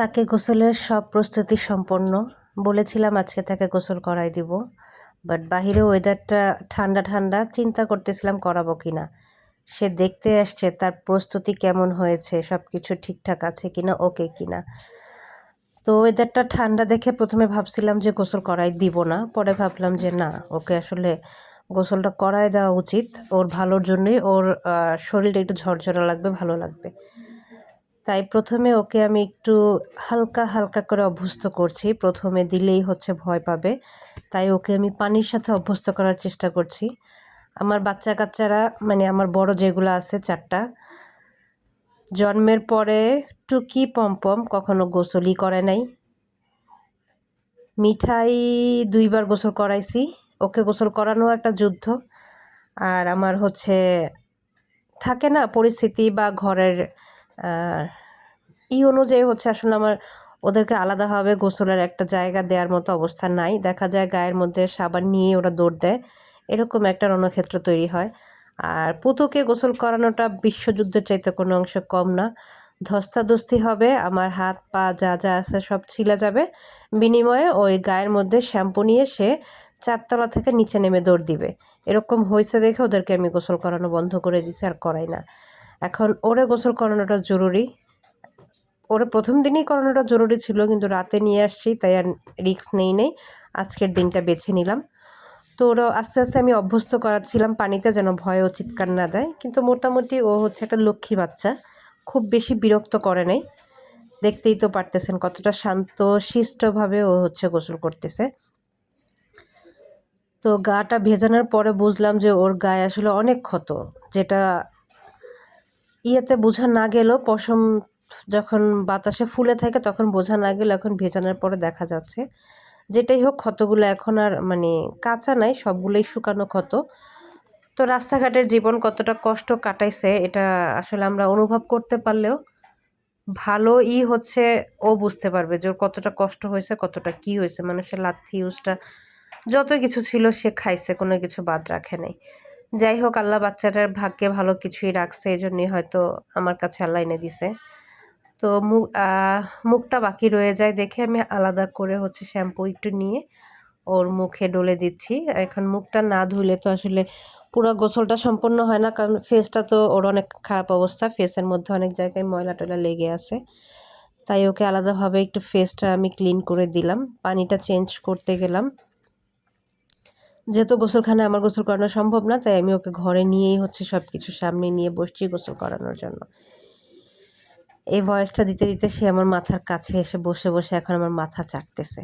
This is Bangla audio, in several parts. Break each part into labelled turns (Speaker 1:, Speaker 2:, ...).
Speaker 1: তাকে গোসলের সব প্রস্তুতি সম্পন্ন। বলেছিলাম, আজকে তাকে গোসল করাই দিব। বাট বাহিরে ওয়েদারটা ঠান্ডা ঠান্ডা। চিন্তা করতেছিলাম, করাবো কি না? সে দেখতে আসছে, তার প্রস্তুতি কেমন হয়েছে? সব কিছু ঠিকঠাক আছে কিনা ওকে কিনা তো ওয়েদারটা ঠান্ডা দেখে প্রথমে ভাবছিলাম যে গোসল করাই দিব না। পরে ভাবলাম যে না, ওকে আসলে গোসলটা করাই দেওয়া উচিত। ওর ভালোর জন্যই ওর শরীরটা একটু ঝরঝরা লাগবে, ভালো লাগবে। তাই প্রথমে ওকে আমি একটু হালকা হালকা করে অভ্যস্ত করছি। প্রথমে দিলেই হচ্ছে ভয় পাবে। তাই ওকে আমি পানির সাথে অভ্যস্ত করার চেষ্টা করছি। আমার বাচ্চা কাচ্চারা মানে আমার বড় যেগুলো আছে চারটা, জন্মের পরে টুকি পমপম কখনো গোসলই করে নাই। মিঠাই দুইবার গোসল করাইছি। ওকে গোসল করানো একটা যুদ্ধ। আর আমার হচ্ছে, থাকে না পরিস্থিতি বা ঘরের ই অনুযায়ী হচ্ছে আসলে আমার ওদেরকে আলাদাভাবে গোসলের একটা জায়গা দেওয়ার মতো অবস্থা নাই। দেখা যায় গায়ের মধ্যে সাবান নিয়ে ওরা দৌড় দেয়। এরকম একটা রণক্ষেত্র তৈরি হয়। আর পুতুকে গোসল করানোটা বিশ্বযুদ্ধের চাইতে কোনো অংশ কম না। ধস্তাধস্তি হবে, আমার হাত পা যা যা আছে সব ছিলা যাবে। বিনিময়ে ওই গায়ের মধ্যে শ্যাম্পু নিয়ে সে চারতলা থেকে নিচে নেমে দৌড় দিবে। এরকম হয়েছে দেখে ওদেরকে আমি গোসল করানো বন্ধ করে দিছি আর করাই না। এখন ওরে গোসল করানোটা জরুরি। ওরে প্রথম দিনই করানোটা জরুরি ছিল, কিন্তু রাতে নিয়ে আসছি, তাই আর রিস্ক নেই নেই। আজকের দিনটা বেছে নিলাম। তো ওরা আস্তে আস্তে আমি অভ্যস্ত করাচ্ছিলাম পানিতে যেন ভয় ও চিৎকার না দেয়। কিন্তু মোটামুটি ও হচ্ছে একটা লক্ষ্মী বাচ্চা, খুব বেশি বিরক্ত করে নাই। দেখতেই তো পারতেছেন কতটা শান্ত, শিষ্টভাবে ও হচ্ছে গোসল করতেছে। তো গাটা ভেজানোর পরে বুঝলাম যে ওর গায়ে আসলে অনেক ক্ষত, যেটা ইয়েতে বোঝা না গেলেও পশম যখন বাতাসে ফুলে থাকে তখন বোঝা না গেলে এখন ভেজানোর পরে দেখা যাচ্ছে। যেটাই হোক, ক্ষতগুলো এখন আর মানে কাঁচা নাই, সবগুলোই শুকানো ক্ষত। তো রাস্তাঘাটের জীবন কতটা কষ্ট কাটাইছে, এটা আসলে আমরা অনুভব করতে পারলেও ভালো ই হচ্ছে ও বুঝতে পারবে যে ওর কতটা কষ্ট হয়েছে, কতটা কি হয়েছে। মানুষের লাথি ইউজটা যত কিছু ছিল সে খাইছে, কোনো কিছু বাদ রাখে নাই। যাই হোক, আল্লাহ বাচ্চাটার ভাগ্যে ভালো কিছুই রাখছে এই জন্যই হয়তো আমার কাছে আল্লাহ এনে দিছে। তো মুখ মুখটা বাকি রয়ে যায় দেখে আমি আলাদা করে হচ্ছে শ্যাম্পু একটু নিয়ে ওর মুখে ডলে দিচ্ছি। এখন মুখটা না ধুলে তো আসলে পুরো গোসলটা সম্পূর্ণ হয় না, কারণ ফেসটা তো ওর অনেক খারাপ অবস্থা ফেসের মধ্যে অনেক জায়গায় ময়লা টয়লা লেগে আছে। তাই ওকে আলাদাভাবে একটু ফেসটা আমি ক্লিন করে দিলাম, পানিটা চেঞ্জ করতে গেলাম। যেহেতু গোসলখানে আমার গোসল করানো সম্ভব না, তাই আমি ওকে ঘরে নিয়েই হচ্ছে সব কিছু সামনে নিয়ে বসছি গোসল করানোর জন্য। এই ভয়েসটা দিতে দিতে সে আমার মাথার কাছে এসে বসে বসে এখন আমার মাথা চাটতেছে।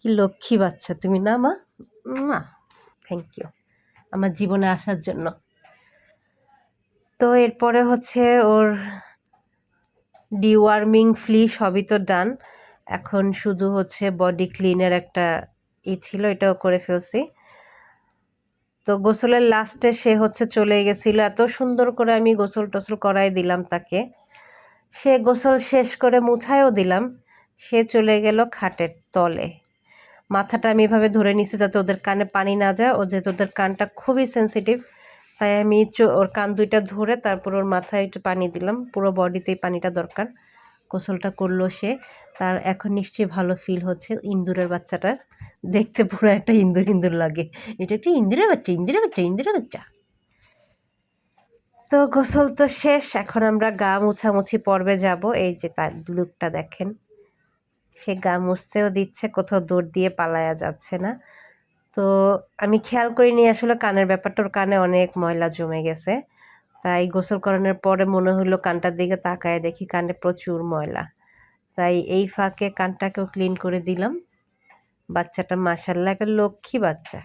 Speaker 1: কি লক্ষ্মী বাচ্চা, তুমি না মা? মা থ্যাংক ইউ আমার জীবনে আসার জন্য। তো এরপরে হচ্ছে ওর ডিওয়ার্মিং ফ্লি সবই তো ডান এখন শুধু হচ্ছে বডি ক্লিনের একটা ই ছিল, এটাও করে ফেলছি। তো গোসলের লাস্টে সে হচ্ছে চলে গেছিল, এত সুন্দর করে আমি গোসল টোসল করাই দিলাম তাকে। সে গোসল শেষ করে মুছায়ও দিলাম, সে চলে গেল খাটের তলে। মাথাটা আমি এভাবে ধরে নিছি যাতে ওদের কানে পানি না যায়, ও যেহেতু ওদের কানটা খুবই সেনসিটিভ তাই আমি ওর কান দুইটা ধরে তারপর ওর মাথায় একটু পানি দিলাম, পুরো বডিতেই পানিটা দরকার। গোসলটা করল সে, তার এখন নিশ্চয়ই ভালো ফিল হচ্ছে ইন্দুরের বাচ্চাটার। দেখতে পুরো একটা ইন্দুর ইন্দুর লাগে। এটা একটা ইন্দুরের বাচ্চা ইন্দুরের বাচ্চা ইন্দুরের বাচ্চা। তো গোসল তো শেষ, এখন আমরা গা মুছামুছি পর্বে যাব। এই যে তার লুকটা দেখেন। সে গা মুছতেও দিচ্ছে, কোথাও দৌড় দিয়ে পালায়া যাচ্ছে না। তো আমি খেয়াল করিনি আসলে কানের ব্যাপারটা, ওর কানে অনেক ময়লা জমে গেছে। তাই গোসল করানোর পরে মনে হলো কানটার দিকে তাকায়, দেখি কানে প্রচুর ময়লা। তাই এই ফাঁকে কানটাকেও ক্লিন করে দিলাম। বাচ্চাটা মাসাল্লাহ একটা লক্ষ্মী বাচ্চা।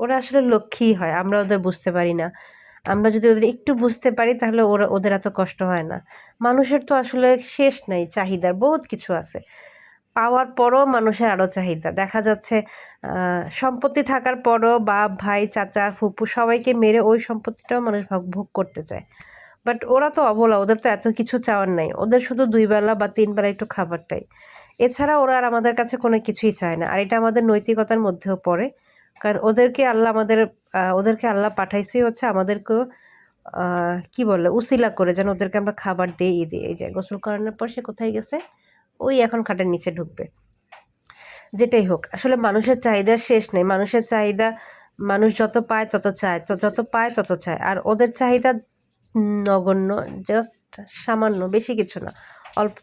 Speaker 1: ওরা আসলে লক্ষ্মীই হয়, আমরা ওদের বুঝতে পারি না। আমরা যদি ওদের একটু বুঝতে পারি, তাহলে ওরা, ওদের এত কষ্ট হয় না। মানুষের তো আসলে শেষ নাই, চাহিদার বহুত কিছু আছে। পাওয়ার পরও মানুষের আরও চাহিদা। দেখা যাচ্ছে সম্পত্তি থাকার পরও বাপ, ভাই, চাচা, ফুপু সবাইকে মেরে ওই সম্পত্তিটাও মানুষ ভোগ করতে চায়। বাট ওরা তো অবলা, ওদের তো এত কিছু চাওয়ার নাই। ওদের শুধু দুই বেলা বা তিন বেলা একটু খাবারটাই। এছাড়া ওরা আর আমাদের কাছে কোনো কিছুই চায় না। আর এটা আমাদের নৈতিকতার মধ্যেও পড়ে। কারণ ওদেরকে আল্লাহ আমাদের ওদেরকে আল্লাহ পাঠাইছে হচ্ছে আমাদেরকেও কি বলে, উসিলা করে যেন ওদেরকে আমরা খাবার দিই দিই। এই যে গোসল করানোর পর সে কোথায় গেছে? ওই এখন খাটের নিচে ঢুকবে। যেটাই হোক, আসলে মানুষের চাহিদা শেষ নেই। মানুষের চাহিদা মানুষ যত পায় তত চায় যত পায় তত চায়। আর ওদের চাহিদা নগণ্য জাস্ট সামান্য, বেশি কিছু না অল্প